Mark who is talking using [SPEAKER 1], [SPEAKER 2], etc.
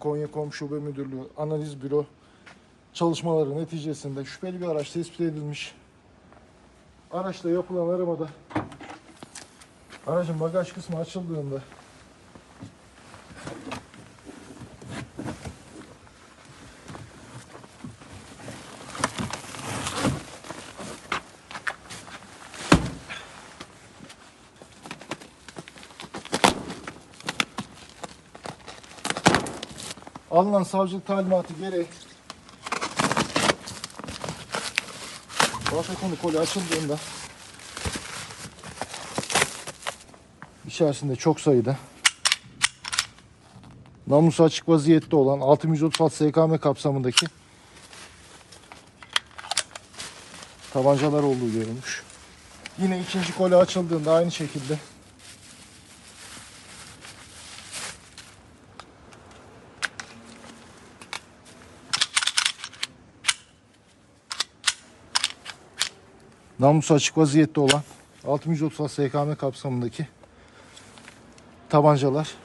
[SPEAKER 1] Konya Kom Şube Müdürlüğü Analiz Büro çalışmaları neticesinde şüpheli bir araç tespit edilmiş. Araçta yapılan aramada aracın bagaj kısmı açıldığında alınan savcılık talimatı gereği Başka konu kolu açıldığında içerisinde çok sayıda namusu açık vaziyette olan 6136 SKM kapsamındaki tabancalar olduğu görülmüş. Yine ikinci kolu açıldığında aynı şekilde namusu açık vaziyette olan 6136 SKM kapsamındaki tabancalar